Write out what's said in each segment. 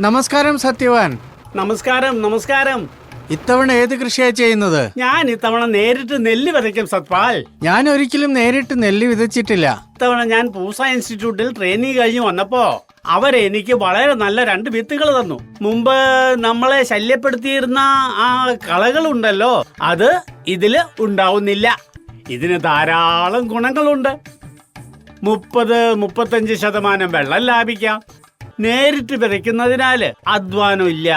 നമസ്കാരം സത്യവാൻ. നമസ്കാരം നമസ്കാരം. ഇത്തവണ ഏത് കൃഷിയാ ചെയ്യുന്നത്? ഞാൻ ഇത്തവണ നേരിട്ട് നെല്ല് വിതയ്ക്കും സത്പാൽ. ഞാൻ ഒരിക്കലും നേരിട്ട് നെല്ല് വിതച്ചിട്ടില്ല. ഇത്തവണ ഞാൻ പൂസ ഇൻസ്റ്റിറ്റ്യൂട്ടിൽ ട്രെയിനിങ് കഴിഞ്ഞ് വന്നപ്പോ അവരെനിക്ക് വളരെ നല്ല രണ്ട് വിത്തുകൾ തന്നു. മുമ്പ് നമ്മളെ ശല്യപ്പെടുത്തിയിരുന്ന ആ കളകൾ ഉണ്ടല്ലോ അത് ഇതിൽ ഉണ്ടാവുന്നില്ല. ഇതിന് ധാരാളം ഗുണങ്ങളുണ്ട്. മുപ്പത് മുപ്പത്തഞ്ച് ശതമാനം വെള്ളം ലാഭിക്കാം. നേരിട്ട് വിതയ്ക്കുന്നതിനാൽ അധ്വാനം ഇല്ല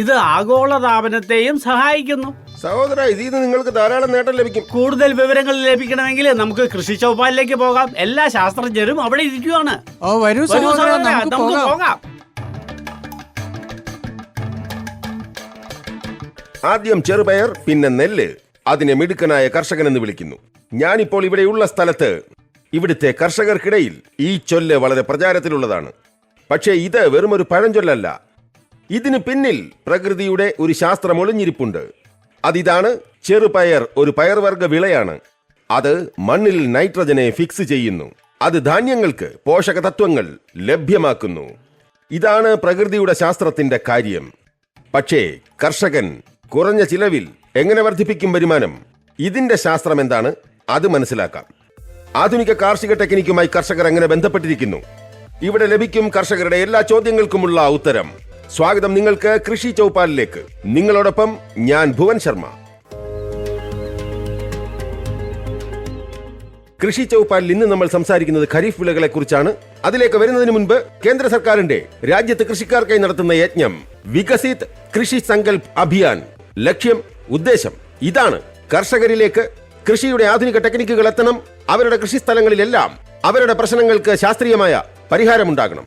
ഇത് ആഗോളതാപനത്തെയും സഹായിക്കുന്നു. സഹോദര ഇതിൽ നിന്ന് നിങ്ങൾക്ക് ധാരാളം നേട്ടം ലഭിക്കും. കൂടുതൽ വിവരങ്ങൾ ലഭിക്കണമെങ്കിൽ നമുക്ക് കൃഷി ചൗപ്പാലിലേക്ക് പോകാം. എല്ലാ ശാസ്ത്രജ്ഞരും അവിടെ ഇരിക്കുവാണ്. ഓ വരൂ വരൂ സഹോദരാ, നമുക്ക് പോകാം. ആദ്യം ചെറുപയർ പിന്നെ നെല്ല്. അതിനെ മിടുക്കനായ കർഷകൻ എന്ന് വിളിക്കുന്നു. ഞാനിപ്പോൾ ഇവിടെയുള്ള സ്ഥലത്ത് ഇവിടുത്തെ കർഷകർക്കിടയിൽ ഈ ചൊല്ല് വളരെ പ്രചാരത്തിലുള്ളതാണ്. പക്ഷേ ഇത് വെറും ഒരു പഴഞ്ചൊല്ലല്ല. ഇതിന് പിന്നിൽ പ്രകൃതിയുടെ ഒരു ശാസ്ത്രം ഒളിഞ്ഞിരിപ്പുണ്ട്. അതിതാണ് ചെറുപയർ ഒരു പയർവർഗ വിളയാണ്. അത് മണ്ണിൽ നൈട്രജനെ ഫിക്സ് ചെയ്യുന്നു. അത് ധാന്യങ്ങൾക്ക് പോഷക തത്വങ്ങൾ ലഭ്യമാക്കുന്നു. ഇതാണ് പ്രകൃതിയുടെ ശാസ്ത്രത്തിന്റെ കാര്യം. പക്ഷേ കർഷകൻ കുറഞ്ഞ ചിലവിൽ എങ്ങനെ വർദ്ധിപ്പിക്കും വരുമാനം? ഇതിന്റെ ശാസ്ത്രം എന്താണ്? അത് മനസ്സിലാക്കാം. ആധുനിക കാർഷിക ടെക്നിക്കുമായി കർഷകർ എങ്ങനെ ബന്ധപ്പെട്ടിരിക്കുന്നു. ഇവിടെ ലഭിക്കും കർഷകരുടെ എല്ലാ ചോദ്യങ്ങൾക്കുമുള്ള ഉത്തരം. സ്വാഗതം നിങ്ങൾക്ക് കൃഷി ചൗപ്പാലിലേക്ക്. നിങ്ങളോടൊപ്പം ഞാൻ ഭുവൻ ശർമ്മ. കൃഷി ചൗപ്പാലിൽ ഇന്ന് നമ്മൾ സംസാരിക്കുന്നത് ഖരീഫ് വിളകളെ കുറിച്ചാണ് അതിലേക്ക് വരുന്നതിന് മുൻപ് കേന്ദ്ര സർക്കാരിന്റെ രാജ്യത്ത് കൃഷിക്കാർക്കായി നടത്തുന്ന യജ്ഞം. വികസിത് കൃഷി സങ്കൽപ് അഭിയാൻ. ലക്ഷ്യം ഉദ്ദേശം ഇതാണ്. കർഷകരിലേക്ക് കൃഷിയുടെ ആധുനിക ടെക്നിക്കുകൾ എത്തണം. അവരുടെ കൃഷി കൃഷിസ്ഥലങ്ങളിലെല്ലാം അവരുടെ പ്രശ്നങ്ങൾക്ക് ശാസ്ത്രീയമായ പരിഹാരമുണ്ടാകണം.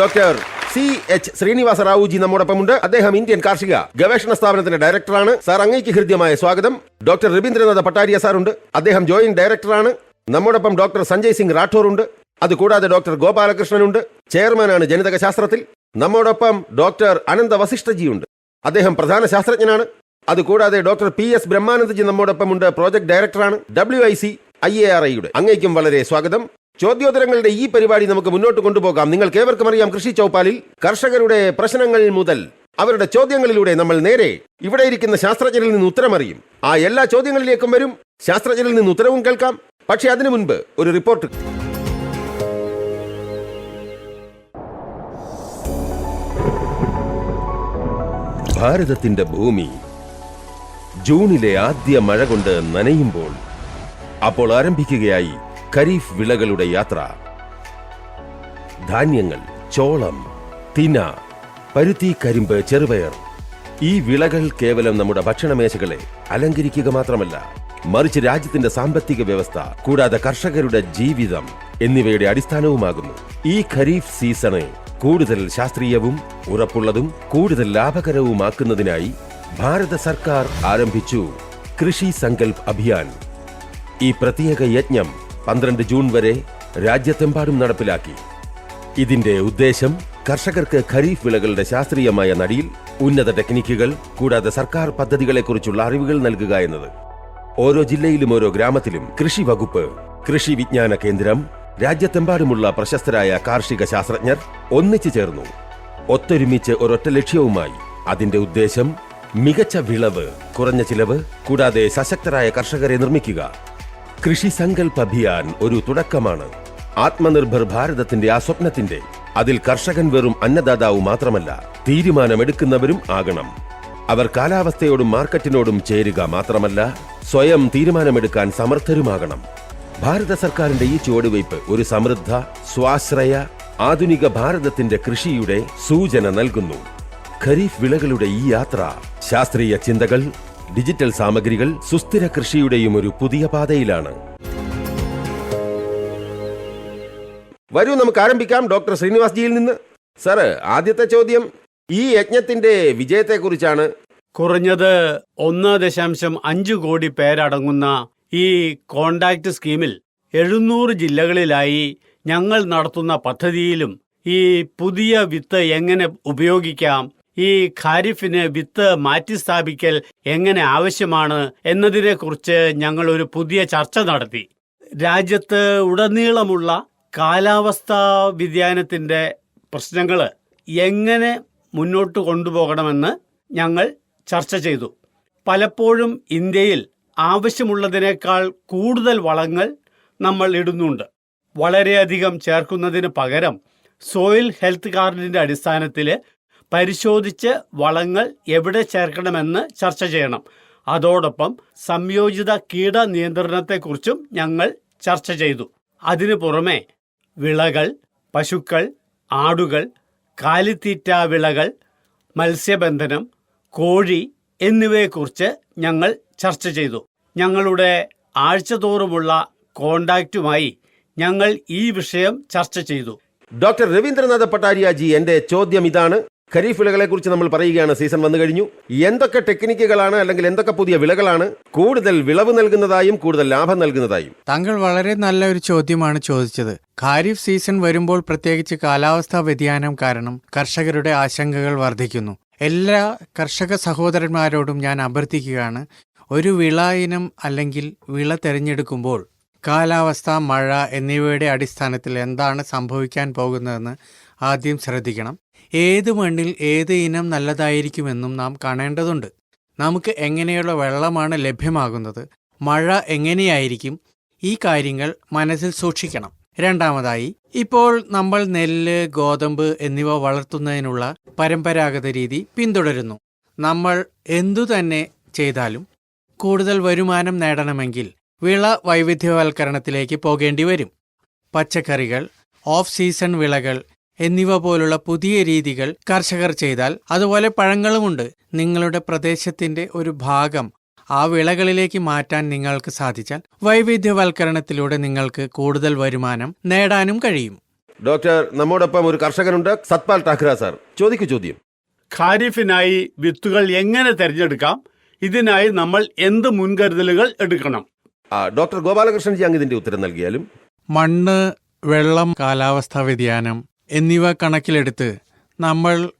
Doctor C H Srinivasa Raoji നമ്മോടൊപ്പമുണ്ട്. അദ്ദേഹം ഇന്ത്യൻ കാർഷിക ഗവേഷണ സ്ഥാപനത്തിന്റെ ഡയറക്ടറാണ്. സാർ അങ്ങേക്ക് ഹൃദ്യമായ സ്വാഗതം. ഡോക്ടർ രവീന്ദ്രനാഥ പട്ടാരിയ സാറുണ്ട്. അദ്ദേഹം ജോയിന്റ് ഡയറക്ടറാണ്. നമ്മോടൊപ്പം ഡോക്ടർ സഞ്ജയ് സിംഗ് റാഠോർ ഉണ്ട് അതുകൂടാതെ ഡോക്ടർ ഗോപാലകൃഷ്ണനുണ്ട്. ചെയർമാനാണ് ജനിതക ശാസ്ത്രത്തിൽ. നമ്മോടൊപ്പം ഡോക്ടർ അനന്ത വസിഷ്ഠജി ഉണ്ട് അദ്ദേഹം പ്രധാന ശാസ്ത്രജ്ഞനാണ്. അതുകൂടാതെ ഡോക്ടർ പി എസ് ബ്രഹ്മാനന്ദജി നമ്മോടൊപ്പമുണ്ട്. പ്രോജക്ട് ഡയറക്ടറാണ്. W I C I A R ഐയുടെ. അങ്ങേക്കും വളരെ സ്വാഗതം. ചോദ്യോത്തരങ്ങളുടെ ഈ പരിപാടി നമുക്ക് മുന്നോട്ട് കൊണ്ടുപോകാം. നിങ്ങൾക്ക് ഏവർക്കും അറിയാം കൃഷി ചൗപ്പാലിൽ കർഷകരുടെ പ്രശ്നങ്ങൾ മുതൽ അവരുടെ ചോദ്യങ്ങളിലൂടെ നമ്മൾ നേരെ ഇവിടെ ഇരിക്കുന്ന ശാസ്ത്രജ്ഞരിൽ നിന്ന് ഉത്തരമറിയും. ആ എല്ലാ ചോദ്യങ്ങളിലേക്കും വരും. ശാസ്ത്രജ്ഞരിൽ നിന്ന് ഉത്തരവും കേൾക്കാം. പക്ഷേ അതിനു മുൻപ് ഒരു റിപ്പോർട്ട്. ഭാരതത്തിന്റെ ഭൂമി ജൂണിലെ ആദ്യ മഴ കൊണ്ട് നനയുമ്പോൾ അപ്പോൾ ആരംഭിക്കുകയായി ഖരീഫ് വിളകളുടെ യാത്ര. ധാന്യങ്ങൾ ചോളം തിന പരുത്തി കരിമ്പ് ചെറുപയർ. ഈ വിളകൾ കേവലം നമ്മുടെ ഭക്ഷണമേശകളെ അലങ്കരിക്കുക മാത്രമല്ല മറിച്ച് രാജ്യത്തിന്റെ സാമ്പത്തിക വ്യവസ്ഥ കൂടാതെ കർഷകരുടെ ജീവിതം എന്നിവയുടെ അടിസ്ഥാനവുമാകുന്നു. ഈ ഖരീഫ് സീസണ് കൂടുതൽ ശാസ്ത്രീയവും ഉറപ്പുള്ളതും കൂടുതൽ ലാഭകരവുമാക്കുന്നതിനായി ഭാരത സർക്കാർ ആരംഭിച്ചു കൃഷി സങ്കൽപ് അഭിയാൻ. ഈ പ്രത്യേക യജ്ഞം പന്ത്രണ്ട് ജൂൺ വരെ രാജ്യത്തെമ്പാടും നടപ്പിലാക്കി. ഇതിന്റെ ഉദ്ദേശം കർഷകർക്ക് ഖരീഫ് വിളകളുടെ ശാസ്ത്രീയമായ നടിയിൽ ഉന്നത ടെക്നിക്കുകൾ കൂടാതെ സർക്കാർ പദ്ധതികളെക്കുറിച്ചുള്ള അറിവുകൾ നൽകുക എന്നത്. ഓരോ ജില്ലയിലും ഓരോ ഗ്രാമത്തിലും കൃഷി വകുപ്പ് കൃഷി വിജ്ഞാന കേന്ദ്രം രാജ്യത്തെമ്പാടുമുള്ള പ്രശസ്തരായ കാർഷിക ശാസ്ത്രജ്ഞർ ഒന്നിച്ചു ചേർന്നു. ഒത്തൊരുമിച്ച് ഒരൊറ്റ ലക്ഷ്യവുമായി അതിന്റെ ഉദ്ദേശം മികച്ച വിളവ് കുറഞ്ഞ ചിലവ് കൂടാതെ സശക്തരായ കർഷകരെ നിർമ്മിക്കുക. കൃഷി സങ്കൽപ് അഭിയാൻ ഒരു തുടക്കമാണ്. ആത്മനിർഭർ ഭാരതത്തിന്റെ ആ സ്വപ്നത്തിന്റെ. അതിൽ കർഷകൻ വെറും അന്നദാതാവ് മാത്രമല്ല തീരുമാനമെടുക്കുന്നവരും ആകണം. അവർ കാലാവസ്ഥയോടും മാർക്കറ്റിനോടും ചേരുക മാത്രമല്ല സ്വയം തീരുമാനമെടുക്കാൻ സമർത്ഥരുമാകണം. ഭാരത സർക്കാരിന്റെ ഈ ചുവടുവയ്പ് ഒരു സമൃദ്ധ സ്വാശ്രയ ആധുനിക ഭാരതത്തിന്റെ കൃഷിയുടെ സൂചന നൽകുന്നു. ഖരീഫ് വിളകളുടെ ഈ യാത്ര ശാസ്ത്രീയ ചിന്തകൾ ഡിജിറ്റൽ സാമഗ്രികൾ സുസ്ഥിര കൃഷിയുടെയും ഒരു പുതിയ പാതയിലാണ്. വരൂ നമുക്ക് ആരംഭിക്കാം. ഡോക്ടർ ശ്രീനിവാസ് ജിയിൽ നിന്ന്. സാറ് ആദ്യത്തെ ചോദ്യം. ഈ യജ്ഞത്തിന്റെ വിജയത്തെക്കുറിച്ചാണ്. കുറഞ്ഞത് ഒന്ന് ദശാംശം അഞ്ച് കോടി പേരടങ്ങുന്ന ഈ കോണ്ടാക്ട് സ്കീമിൽ എഴുന്നൂറ് ജില്ലകളിലായി ഞങ്ങൾ നടത്തുന്ന പദ്ധതിയിലും ഈ പുതിയ വിത്ത് എങ്ങനെ ഉപയോഗിക്കാം ഈ ഖാരിഫിന് വിത്ത് മാറ്റിസ്ഥാപിക്കൽ എങ്ങനെ ആവശ്യമാണ് എന്നതിനെക്കുറിച്ച് ഞങ്ങൾ ഒരു പുതിയ ചർച്ച നടത്തി. രാജ്യത്ത് ഉടനീളമുള്ള കാലാവസ്ഥാ വ്യതിയാനത്തിന്റെ പ്രശ്നങ്ങൾ എങ്ങനെ മുന്നോട്ട് കൊണ്ടുപോകണമെന്ന് ഞങ്ങൾ ചർച്ച ചെയ്തു. പലപ്പോഴും ഇന്ത്യയിൽ ആവശ്യമുള്ളതിനേക്കാൾ കൂടുതൽ വളങ്ങൾ നമ്മൾ ഇടുന്നുണ്ട്. വളരെയധികം ചേർക്കുന്നതിന് പകരം സോയിൽ ഹെൽത്ത് കാർഡിന്റെ അടിസ്ഥാനത്തിൽ പരിശോധിച്ച് വളങ്ങൾ എവിടെ ചേർക്കണമെന്ന് ചർച്ച ചെയ്യണം. അതോടൊപ്പം സംയോജിത കീട നിയന്ത്രണത്തെക്കുറിച്ചും ഞങ്ങൾ ചർച്ച ചെയ്തു. അതിനു പുറമെ വിളകൾ പശുക്കൾ ആടുകൾ കാലിത്തീറ്റ വിളകൾ മത്സ്യബന്ധനം കോഴി എന്നിവയെക്കുറിച്ച് ഞങ്ങൾ ചർച്ച ചെയ്തു. ഞങ്ങളുടെ ആഴ്ചതോറുമുള്ള കോണ്ടാക്റ്റുമായി ഞങ്ങൾ ഈ വിഷയം ചർച്ച ചെയ്തു. ഡോക്ടർ രവീന്ദ്രനാഥ പട്ടാരിയാജി എന്റെ ചോദ്യം ഇതാണ്. ഖരീഫ് വിളകളെ കുറിച്ച് നമ്മൾ പറയുകയാണ്. സീസൺ വന്നു കഴിഞ്ഞു. എന്തൊക്കെ ടെക്നിക്കുകളാണ് അല്ലെങ്കിൽ എന്തൊക്കെ പുതിയ വിളകളാണ് കൂടുതൽ വിളവ് നൽകുന്നതായും കൂടുതൽ ലാഭം നൽകുന്നതായും? താങ്കൾ വളരെ നല്ല ഒരു ചോദ്യമാണ് ചോദിച്ചത്. ഖാരിഫ് സീസൺ വരുമ്പോൾ പ്രത്യേകിച്ച് കാലാവസ്ഥാ വ്യതിയാനം കാരണം കർഷകരുടെ ആശങ്കകൾ വർദ്ധിക്കുന്നു. എല്ലാ കർഷക സഹോദരന്മാരോടും ഞാൻ അഭ്യർത്ഥിക്കുകയാണ് ഒരു വിള ഇനം അല്ലെങ്കിൽ വിള തിരഞ്ഞെടുക്കുമ്പോൾ കാലാവസ്ഥ മഴ എന്നിവയുടെ അടിസ്ഥാനത്തിൽ എന്താണ് സംഭവിക്കാൻ പോകുന്നതെന്ന് ആദ്യം ശ്രദ്ധിക്കണം. ഏത് മണ്ണിൽ ഏത് ഇനം നല്ലതായിരിക്കുമെന്നും നാം കാണേണ്ടതുണ്ട്. നമുക്ക് എങ്ങനെയുള്ള വെള്ളമാണ് ലഭ്യമാകുന്നത് മഴ എങ്ങനെയായിരിക്കും ഈ കാര്യങ്ങൾ മനസ്സിൽ സൂക്ഷിക്കണം. രണ്ടാമതായി ഇപ്പോൾ നമ്മൾ നെല്ല് ഗോതമ്പ് എന്നിവ വളർത്തുന്നതിനുള്ള പരമ്പരാഗത രീതി പിന്തുടരുന്നു. നമ്മൾ എന്തു തന്നെ ചെയ്താലും കൂടുതൽ വരുമാനം നേടണമെങ്കിൽ വിള വൈവിധ്യവൽക്കരണത്തിലേക്ക് പോകേണ്ടി വരും പച്ചക്കറികൾ ഓഫ് സീസൺ വിളകൾ എന്നിവ പോലുള്ള പുതിയ രീതികൾ കർഷകർ ചെയ്താൽ അതുപോലെ പഴങ്ങളുമുണ്ട്. നിങ്ങളുടെ പ്രദേശത്തിന്റെ ഒരു ഭാഗം ആ വിളകളിലേക്ക് മാറ്റാൻ നിങ്ങൾക്ക് സാധിച്ചാൽ വൈവിധ്യവൽക്കരണത്തിലൂടെ നിങ്ങൾക്ക് കൂടുതൽ വരുമാനം നേടാനും കഴിയും. ഡോക്ടർ നമ്മോടൊപ്പം ഒരു കർഷകനുണ്ട് സത്പാൽ ഠാക്ര സാർ. ചോദിക്കൂ ചോദ്യം. ഖാരിഫിനായി വിത്തുകൾ എങ്ങനെ തിരഞ്ഞെടുക്കാം? ഇതിനായി നമ്മൾ എന്ത് മുൻകരുതലുകൾ എടുക്കണം? ആ, ഡോക്ടർ ഗോപാലകൃഷ്ണൻജി അങ്ങ് ഇതിന്റെ ഉത്തരം നൽകിയാലും. മണ്ണ് വെള്ളം കാലാവസ്ഥാ വ്യതിയാനം എന്നിവ കണക്കിലെടുത്ത് നമ്മൾ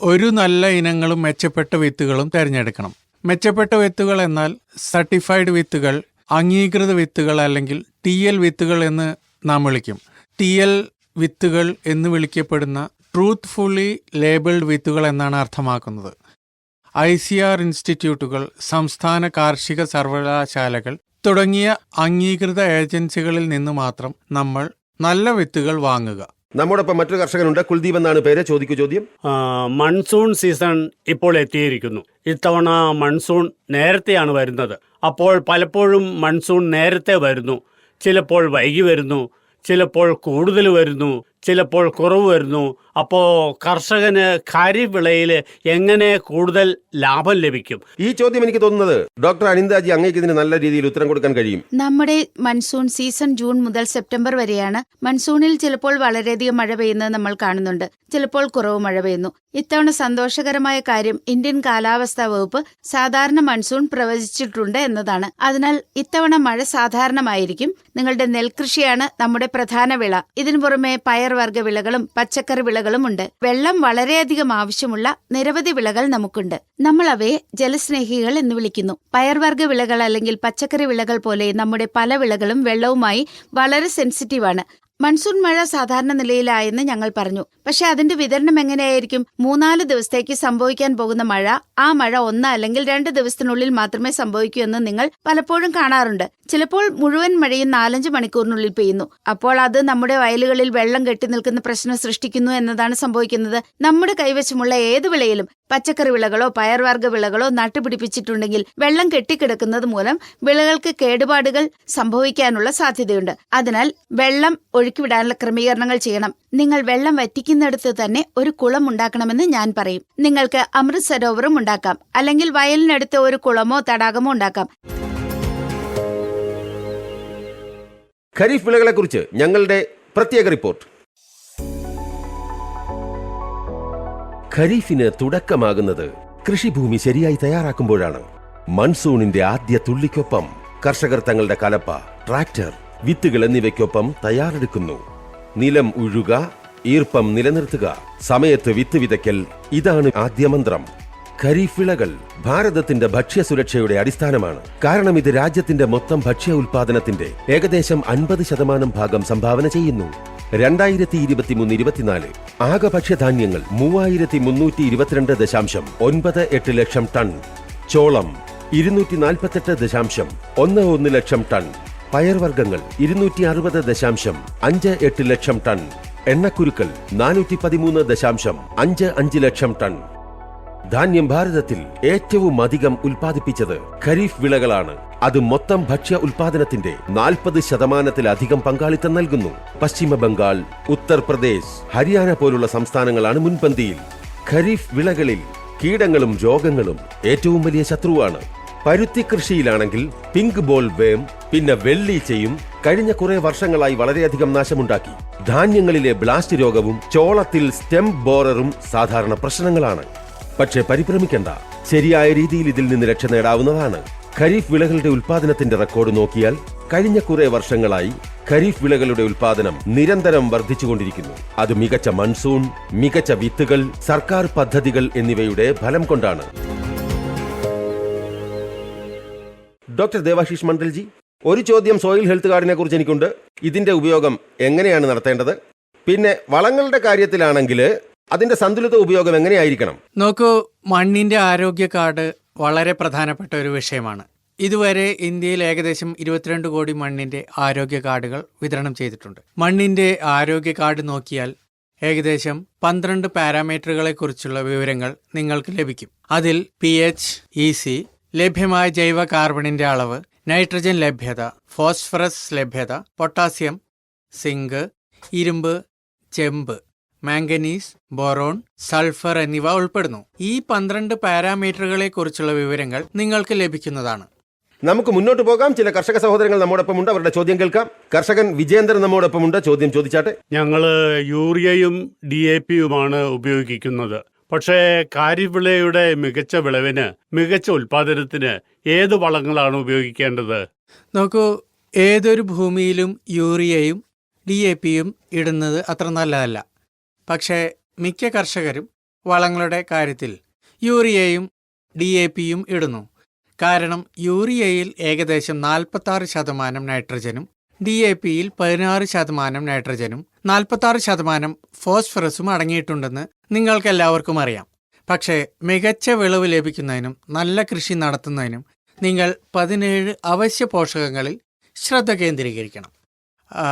ഒരു നല്ല ഇനങ്ങളും മെച്ചപ്പെട്ട വിത്തുകളും തിരഞ്ഞെടുക്കണം. മെച്ചപ്പെട്ട വിത്തുകൾ എന്നാൽ സർട്ടിഫൈഡ് വിത്തുകൾ അംഗീകൃത വിത്തുകൾ അല്ലെങ്കിൽ ടി എൽ വിത്തുകൾ എന്ന് നാം വിളിക്കും. ടി എൽ വിത്തുകൾ എന്ന് വിളിക്കപ്പെടുന്ന ട്രൂത്ത്ഫുള്ളി ലേബിൾഡ് വിത്തുകൾ എന്നാണ് അർത്ഥമാക്കുന്നത്. ഐ സി ആർ ഇൻസ്റ്റിറ്റ്യൂട്ടുകൾ സംസ്ഥാന കാർഷിക സർവകലാശാലകൾ തുടങ്ങിയ അംഗീകൃത ഏജൻസികളിൽ നിന്ന് മാത്രം നമ്മൾ നല്ല വിത്തുകൾ വാങ്ങുക. നമ്മോടൊപ്പം മറ്റൊരു കർഷകനുണ്ട്. കുൽദീപ് എന്നാണ് പേര്. ചോദിക്കു ചോദ്യം. മൺസൂൺ സീസൺ ഇപ്പോൾ എത്തിയിരിക്കുന്നു. ഇത്തവണ മൺസൂൺ നേരത്തെയാണ് വരുന്നത്. അപ്പോൾ പലപ്പോഴും മൺസൂൺ നേരത്തെ വരുന്നു. ചിലപ്പോൾ വൈകി വരുന്നു. ചിലപ്പോൾ കൂടുതൽ വരുന്നു. ചിലപ്പോൾ കുറവ് വരുന്നു. അപ്പോൾ കർഷകന് ഖാരിഫ് വിളയിൽ എങ്ങനെ കൂടുതൽ ലാഭം ലഭിക്കും? ഈ ചോദ്യം എനിക്ക് തോന്നുന്നത് ഡോക്ടർ അനിന്ദാജി അങ്ങേക്ക് ഇതിന് നല്ല രീതിയിൽ ഉത്തരം കൊടുക്കാൻ കഴിയും. നമ്മുടെ മൺസൂൺ സീസൺ ജൂൺ മുതൽ സെപ്റ്റംബർ വരെയാണ് മൺസൂണിൽ ചിലപ്പോൾ വളരെയധികം മഴ പെയ്യുന്നത് നമ്മൾ കാണുന്നുണ്ട്. ചിലപ്പോൾ കുറവ് മഴ പെയ്യുന്നു. ഇത്തവണ സന്തോഷകരമായ കാര്യം ഇന്ത്യൻ കാലാവസ്ഥാ വകുപ്പ് സാധാരണ മൺസൂൺ പ്രവചിച്ചിട്ടുണ്ട് എന്നതാണ്. അതിനാൽ ഇത്തവണ മഴ സാധാരണമായിരിക്കും. നിങ്ങളുടെ നെൽകൃഷിയാണ് നമ്മുടെ പ്രധാന വിള. ഇതിനു പുറമെ പയർവർഗ വിളകളും പച്ചക്കറി വിളകളും ഉണ്ട്. വെള്ളം വളരെയധികം ആവശ്യമുള്ള നിരവധി വിളകൾ നമുക്കുണ്ട്. നമ്മൾ അവയെ ജലസ്നേഹികൾ എന്ന് വിളിക്കുന്നു. പയർവർഗ വിളകൾ അല്ലെങ്കിൽ പച്ചക്കറി വിളകൾ പോലെ നമ്മുടെ പല വിളകളും വെള്ളവുമായി വളരെ സെൻസിറ്റീവാണ് മൺസൂൺ മഴ സാധാരണ നിലയിലായെന്ന് ഞങ്ങൾ പറഞ്ഞു. പക്ഷെ അതിന്റെ വിതരണം എങ്ങനെയായിരിക്കും? മൂന്നാൽ ദിവസത്തേക്ക് സംഭവിക്കാൻ പോകുന്ന മഴ ആ മഴ ഒന്ന് അല്ലെങ്കിൽ രണ്ട് ദിവസത്തിനുള്ളിൽ മാത്രമേ സംഭവിക്കൂ എന്ന് നിങ്ങൾ പലപ്പോഴും കാണാറുണ്ട്. ചിലപ്പോൾ മുഴുവൻ മഴയും നാലഞ്ച് മണിക്കൂറിനുള്ളിൽ പെയ്യുന്നു. അപ്പോൾ അത് നമ്മുടെ വയലുകളിൽ വെള്ളം കെട്ടി നിൽക്കുന്ന പ്രശ്നം സൃഷ്ടിക്കുന്നു എന്നതാണ് സംഭവിക്കുന്നത്. നമ്മുടെ കൈവശമുള്ള ഏത് വിളയിലും പച്ചക്കറി വിളകളോ പയർവർഗ വിളകളോ നട്ടുപിടിപ്പിച്ചിട്ടുണ്ടെങ്കിൽ വെള്ളം കെട്ടിക്കിടക്കുന്നത് മൂലം വിളകൾക്ക് കേടുപാടുകൾ സംഭവിക്കാനുള്ള സാധ്യതയുണ്ട്. അതിനാൽ വെള്ളം ഒഴുക്കിവിടാനുള്ള ക്രമീകരണങ്ങൾ ചെയ്യണം. നിങ്ങൾ വെള്ളം വറ്റിക്കുന്നിടത്ത് തന്നെ ഒരു കുളം ഉണ്ടാക്കണമെന്ന് ഞാൻ പറയും. നിങ്ങൾക്ക് അമൃത് സരോവറും ഉണ്ടാക്കാം. അല്ലെങ്കിൽ വയലിനടുത്ത് ഒരു കുളമോ തടാകമോ ഉണ്ടാക്കാം. ഖരീഫ് വിളകളെ കുറിച്ച് ഞങ്ങളുടെ പ്രത്യേക റിപ്പോർട്ട്. ഖരീഫിന് തുടക്കമാകുന്നത് കൃഷിഭൂമി ശരിയായി തയ്യാറാക്കുമ്പോഴാണ്. മൺസൂണിന്റെ ആദ്യ തുള്ളിക്കൊപ്പം കർഷകർ തങ്ങളുടെ കലപ്പ ട്രാക്ടർ വിത്തുകൾ എന്നിവയ്ക്കൊപ്പം തയ്യാറെടുക്കുന്നു. നിലം ഉഴുക ഈർപ്പം നിലനിർത്തുക. സമയത്ത് വിത്ത് വിതയ്ക്കൽ ഇതാണ് ആദ്യ മന്ത്രം. ഖരീഫ് വിളകൾ ഭാരതത്തിന്റെ ഭക്ഷ്യസുരക്ഷയുടെ അടിസ്ഥാനമാണ്. കാരണം ഇത് രാജ്യത്തിന്റെ മൊത്തം ഭക്ഷ്യ ഉൽപാദനത്തിന്റെ ഏകദേശം അൻപത് ശതമാനം ഭാഗം സംഭാവന ചെയ്യുന്നു. രണ്ടായിരത്തി ഇരുപത്തിമൂന്ന് ഇരുപത്തിനാല് ആകെ ഭക്ഷ്യധാന്യങ്ങൾ മൂവായിരത്തി മുന്നൂറ്റി ഇരുപത്തിരണ്ട് ദശാംശം ഒൻപത് എട്ട് ലക്ഷം ടൺ. ചോളം ഇരുന്നൂറ്റി നാൽപ്പത്തെട്ട് ദശാംശം ഒന്ന് ഒന്ന് ലക്ഷം ടൺ. പയർവർഗങ്ങൾ ഇരുന്നൂറ്റി അറുപത് ദശാംശം അഞ്ച് എട്ട് ലക്ഷം ടൺ. എണ്ണക്കുരുക്കൾ നാനൂറ്റി പതിമൂന്ന് ദശാംശം അഞ്ച് അഞ്ച് ലക്ഷം ടൺ. ധാന്യം ഭാരതത്തിൽ ഏറ്റവും അധികം ഉൽപ്പാദിപ്പിച്ചത് ഖരീഫ് വിളകളാണ്. അത് മൊത്തം ഭക്ഷ്യ ഉൽപാദനത്തിന്റെ നാൽപ്പത് ശതമാനത്തിലധികം പങ്കാളിത്തം നൽകുന്നു. പശ്ചിമ ബംഗാൾ ഉത്തർപ്രദേശ് ഹരിയാന പോലുള്ള സംസ്ഥാനങ്ങളാണ് മുൻപന്തിയിൽ. ഖരീഫ് വിളകളിൽ കീടങ്ങളും രോഗങ്ങളും ഏറ്റവും വലിയ ശത്രുവാണ്. പരുത്തി കൃഷിയിലാണെങ്കിൽ പിങ്ക് ബോൾ വേം പിന്നെ വെള്ളീച്ചയും കഴിഞ്ഞ കുറെ വർഷങ്ങളായി വളരെയധികം നാശമുണ്ടാക്കി. ധാന്യങ്ങളിലെ ബ്ലാസ്റ്റ് രോഗവും ചോളത്തിൽ സ്റ്റെം ബോററും സാധാരണ പ്രശ്നങ്ങളാണ്. പക്ഷേ പരിഭ്രമിക്കണ്ട. ശരിയായ രീതിയിൽ ഇതിൽ നിന്ന് രക്ഷ നേടാവുന്നതാണ്. ഖരീഫ് വിളകളുടെ ഉൽപാദനത്തിന്റെ റെക്കോർഡ് നോക്കിയാൽ കഴിഞ്ഞ കുറെ വർഷങ്ങളായി ഖരീഫ് വിളകളുടെ ഉൽപാദനം നിരന്തരം വർദ്ധിച്ചുകൊണ്ടിരിക്കുന്നു. അത് മികച്ച മൺസൂൺ മികച്ച വിത്തുകൾ സർക്കാർ പദ്ധതികൾ എന്നിവയുടെ ഫലം കൊണ്ടാണ്. ഡോക്ടർ ദേവാശിഷ് മണ്ഡൽജി ഒരു ചോദ്യം സോയിൽ ഹെൽത്ത് കാർഡിനെ കുറിച്ച് എനിക്കുണ്ട്. ഇതിന്റെ ഉപയോഗം എങ്ങനെയാണ് നടത്തേണ്ടത്? പിന്നെ വളങ്ങളുടെ കാര്യത്തിലാണെങ്കിൽ അതിന്റെ സന്തുലിത ഉപയോഗം എങ്ങനെയായിരിക്കണം? നോക്കൂ മണ്ണിന്റെ ആരോഗ്യ കാർഡ് വളരെ പ്രധാനപ്പെട്ട ഒരു വിഷയമാണ്. ഇതുവരെ ഇന്ത്യയിൽ ഏകദേശം ഇരുപത്തിരണ്ട് കോടി മണ്ണിന്റെ ആരോഗ്യ കാർഡുകൾ വിതരണം ചെയ്തിട്ടുണ്ട്. മണ്ണിന്റെ ആരോഗ്യ കാർഡ് നോക്കിയാൽ ഏകദേശം പന്ത്രണ്ട് പാരാമീറ്ററുകളെ കുറിച്ചുള്ള വിവരങ്ങൾ നിങ്ങൾക്ക് ലഭിക്കും. അതിൽ പി എച്ച് ഇ സി ലഭ്യമായ ജൈവ കാർബണിന്റെ അളവ് നൈട്രജൻ ലഭ്യത ഫോസ്ഫറസ് ലഭ്യത പൊട്ടാസ്യം സിങ്ക് ഇരുമ്പ് ചെമ്പ് മാംഗനീസ് ബോറോൺ സൾഫർ എന്നിവ ഉൾപ്പെടുന്നു. ഈ പന്ത്രണ്ട് പാരാമീറ്ററുകളെ കുറിച്ചുള്ള വിവരങ്ങൾ നിങ്ങൾക്ക് ലഭിക്കുന്നതാണ്. നമുക്ക് മുന്നോട്ട് പോകാം. ചില കർഷക സഹോദരങ്ങൾ നമ്മോടൊപ്പം ഉണ്ട്. അവരുടെ ചോദ്യം കേൾക്കാം. കർഷകൻ വിജയേന്ദ്രൻ നമ്മോടൊപ്പം ഉണ്ട്. ചോദ്യം ചോദിച്ചാട്ടെ. ഞങ്ങൾ യൂറിയയും ഡി എ പിയുമാണ് ഉപയോഗിക്കുന്നത്. പക്ഷേ കാരിവിളയുടെ മികച്ച വിളവിന് മികച്ച ഉൽപാദനത്തിന് ഏത് വളങ്ങളാണ് ഉപയോഗിക്കേണ്ടത്? നോക്കൂ ഏതൊരു ഭൂമിയിലും യൂറിയയും ഡി എ പിയും ഇടുന്നത് അത്ര നല്ലതല്ല. പക്ഷേ മിക്ക കർഷകരും വളങ്ങളുടെ കാര്യത്തിൽ യൂറിയയും ഡി എ പിയും ഇടുന്നു. കാരണം യൂറിയയിൽ ഏകദേശം നാൽപ്പത്താറ് ശതമാനം നൈട്രജനും ഡി എ പിയിൽ പതിനാറ് ശതമാനം നൈട്രജനും നാൽപ്പത്താറ് ശതമാനം ഫോസ്ഫറസും അടങ്ങിയിട്ടുണ്ടെന്ന് നിങ്ങൾക്കെല്ലാവർക്കും അറിയാം. പക്ഷേ മികച്ച വിളവ് ലഭിക്കുന്നതിനും നല്ല കൃഷി നടത്തുന്നതിനും നിങ്ങൾ പതിനേഴ് അവശ്യ പോഷകങ്ങളിൽ ശ്രദ്ധ കേന്ദ്രീകരിക്കണം.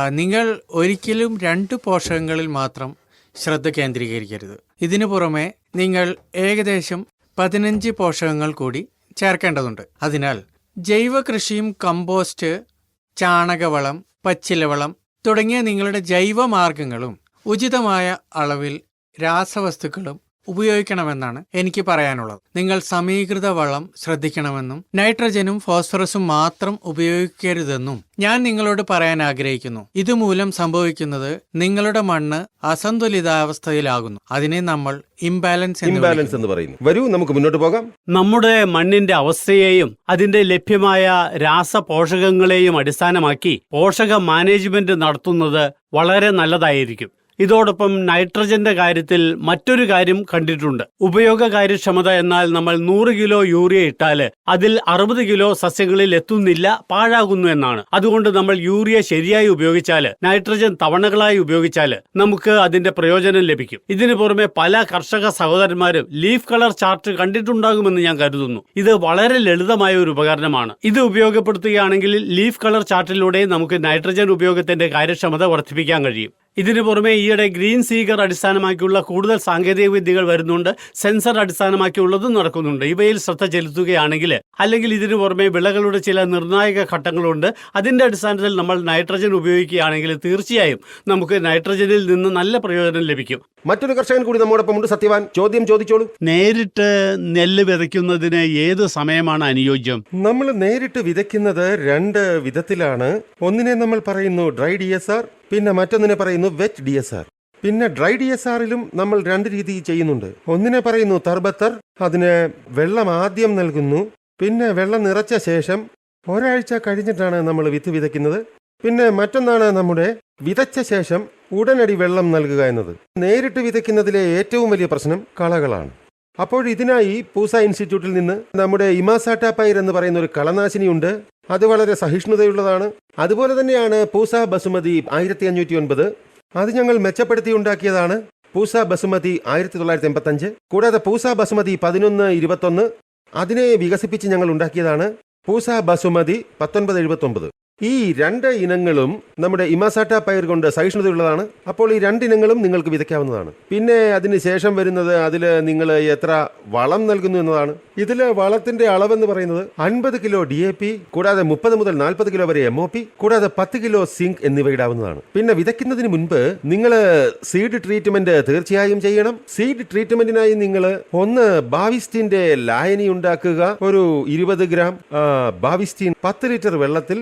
നിങ്ങൾ ഒരിക്കലും രണ്ട് പോഷകങ്ങളിൽ മാത്രം ശ്രദ്ധ കേന്ദ്രീകരിക്കരുത്. ഇതിനു പുറമെ നിങ്ങൾ ഏകദേശം പതിനഞ്ച് പോഷകങ്ങൾ കൂടി ചേർക്കേണ്ടതുണ്ട്. അതിനാൽ ജൈവ കൃഷിയും കമ്പോസ്റ്റ് ചാണകവളം പച്ചിലവളം തുടങ്ങിയ നിങ്ങളുടെ ജൈവമാർഗങ്ങളും ഉചിതമായ അളവിൽ രാസവസ്തുക്കളും ഉപയോഗിക്കണമെന്നാണ് എനിക്ക് പറയാനുള്ളത്. നിങ്ങൾ സമീകൃത വളം ശ്രദ്ധിക്കണമെന്നും നൈട്രജനും ഫോസ്ഫറസും മാത്രം ഉപയോഗിക്കരുതെന്നും ഞാൻ നിങ്ങളോട് പറയാൻ ആഗ്രഹിക്കുന്നു. ഇതുമൂലം സംഭവിക്കുന്നത് നിങ്ങളുടെ മണ്ണ് അസന്തുലിതാവസ്ഥയിലാകുന്നു. അതിനെ നമ്മൾ ഇംബാലൻസ് എന്ന് ഇംബാലൻസ് എന്ന് പറയുന്നു. വരൂ നമുക്ക് മുന്നോട്ട് പോകാം. നമ്മുടെ മണ്ണിന്റെ അവസ്ഥയെയും അതിന്റെ ലഭ്യമായ രാസപോഷകങ്ങളെയും അടിസ്ഥാനമാക്കി പോഷക മാനേജ്മെന്റ് നടത്തുന്നത് വളരെ നല്ലതായിരിക്കും. ഇതോടൊപ്പം നൈട്രജന്റെ കാര്യത്തിൽ മറ്റൊരു കാര്യം കണ്ടിട്ടുണ്ട്. ഉപയോഗ കാര്യക്ഷമത എന്നാൽ നമ്മൾ നൂറ് കിലോ യൂറിയ ഇട്ടാൽ അതിൽ അറുപത് കിലോ സസ്യങ്ങളിൽ എത്തുന്നില്ല പാഴാകുന്നു എന്നാണ്. അതുകൊണ്ട് നമ്മൾ യൂറിയ ശരിയായി ഉപയോഗിച്ചാൽ നൈട്രജൻ തവണകളായി ഉപയോഗിച്ചാൽ നമുക്ക് അതിന്റെ പ്രയോജനം ലഭിക്കും. ഇതിനു പുറമെ പല കർഷക സഹോദരന്മാരും ലീഫ് കളർ ചാർട്ട് കണ്ടിട്ടുണ്ടാകുമെന്ന് ഞാൻ കരുതുന്നു. ഇത് വളരെ ലളിതമായ ഒരു ഉപകരണമാണ്. ഇത് ഉപയോഗപ്പെടുത്തുകയാണെങ്കിൽ ലീഫ് കളർ ചാർട്ടിലൂടെ നമുക്ക് നൈട്രജൻ ഉപയോഗത്തിന്റെ കാര്യക്ഷമത വർദ്ധിപ്പിക്കാൻ കഴിയും. ഇതിനു പുറമെ ഈയിടെ ഗ്രീൻ സീഗർ അടിസ്ഥാനമാക്കിയുള്ള കൂടുതൽ സാങ്കേതിക വിദ്യകൾ വരുന്നുണ്ട്. സെൻസർ അടിസ്ഥാനമാക്കിയുള്ളതും നടക്കുന്നുണ്ട്. ഇവയിൽ ശ്രദ്ധ ചെലുത്തുകയാണെങ്കിൽ അല്ലെങ്കിൽ ഇതിനു പുറമെ വിളകളുടെ ചില നിർണായക ഘട്ടങ്ങളുണ്ട്. അതിന്റെ അടിസ്ഥാനത്തിൽ നമ്മൾ നൈട്രജൻ ഉപയോഗിക്കുകയാണെങ്കിൽ തീർച്ചയായും നമുക്ക് നൈട്രജനിൽ നിന്ന് നല്ല പ്രയോജനം ലഭിക്കും. മറ്റൊരു കർഷകൻ കൂടി നമ്മോടൊപ്പം ഉണ്ട് സത്യവാൻ ചോദ്യം ചോദിച്ചോളൂ. നേരിട്ട് നെല്ല് വിതയ്ക്കുന്നതിന് ഏത് സമയമാണ് അനുയോജ്യം? നമ്മൾ നേരിട്ട് വിതയ്ക്കുന്നത് രണ്ട് വിധത്തിലാണ്. ഒന്നിനെ നമ്മൾ പറയുന്നു ഡ്രൈ ഡി എസ് ആർ പിന്നെ മറ്റൊന്നിനെ പറയുന്നു വെറ്റ് ഡി എസ് ആർ പിന്നെ ഡ്രൈ ഡി എസ് ആറിലും നമ്മൾ രണ്ട് രീതി ചെയ്യുന്നുണ്ട്. ഒന്നിനെ പറയുന്നു തർബത്തർ അതിന് വെള്ളം ആദ്യം നൽകുന്നു പിന്നെ വെള്ളം നിറച്ച ശേഷം ഒരാഴ്ച കഴിഞ്ഞിട്ടാണ് നമ്മൾ വിത്ത് വിതയ്ക്കുന്നത് പിന്നെ മറ്റൊന്നാണ് നമ്മുടെ വിതച്ച ശേഷം ഉടനടി വെള്ളം നൽകുക എന്നത്. നേരിട്ട് വിതയ്ക്കുന്നതിലെ ഏറ്റവും വലിയ പ്രശ്നം കളകളാണ്. അപ്പോൾ ഇതിനായി പൂസ ഇൻസ്റ്റിറ്റ്യൂട്ടിൽ നിന്ന് നമ്മുടെ ഇമാസാട്ട പൈർ എന്ന് പറയുന്ന ഒരു കളനാശിനി ഉണ്ട് അത് വളരെ സഹിഷ്ണുതയുള്ളതാണ്. അതുപോലെ തന്നെയാണ് പൂസ ബസുമതി ആയിരത്തി അഞ്ഞൂറ്റി ഒൻപത്. അത് ഞങ്ങൾ മെച്ചപ്പെടുത്തി ഉണ്ടാക്കിയതാണ് പൂസ ബസുമതി ആയിരത്തി തൊള്ളായിരത്തി എൺപത്തഞ്ച് കൂടാതെ പൂസ ബസുമതി പതിനൊന്ന് ഇരുപത്തൊന്ന്. അതിനെ വികസിപ്പിച്ച് ഞങ്ങൾ ഉണ്ടാക്കിയതാണ് പൂസ ബസുമതി പത്തൊൻപത് എഴുപത്തൊമ്പത്. ഈ രണ്ട് ഇനങ്ങളും നമ്മുടെ ഇമാസാട്ട പയർ കൊണ്ട് സഹിഷ്ണുതയുള്ളതാണ്. അപ്പോൾ ഈ രണ്ട് ഇനങ്ങളും നിങ്ങൾക്ക് വിതയ്ക്കാവുന്നതാണ്. പിന്നെ അതിന് ശേഷം വരുന്നത് അതിൽ നിങ്ങൾ എത്ര വളം നൽകുന്നു എന്നതാണ്. ഇതിൽ വളത്തിന്റെ അളവെന്ന് പറയുന്നത് അൻപത് കിലോ ഡി എ പി കൂടാതെ മുപ്പത് മുതൽ നാൽപ്പത് കിലോ വരെ എം ഒ പി കൂടാതെ പത്ത് കിലോ സിങ്ക് എന്നിവ ഇടാവുന്നതാണ്. പിന്നെ വിതയ്ക്കുന്നതിന് മുൻപ് നിങ്ങൾ സീഡ് ട്രീറ്റ്മെന്റ് തീർച്ചയായും ചെയ്യണം. സീഡ് ട്രീറ്റ്മെന്റിനായി നിങ്ങൾ ഒന്ന് ബാവിസ്റ്റിന്റെ ലായനി ഉണ്ടാക്കുക. ഒരു ഇരുപത് ഗ്രാം ബാവിസ്റ്റീൻ പത്ത് ലിറ്റർ വെള്ളത്തിൽ.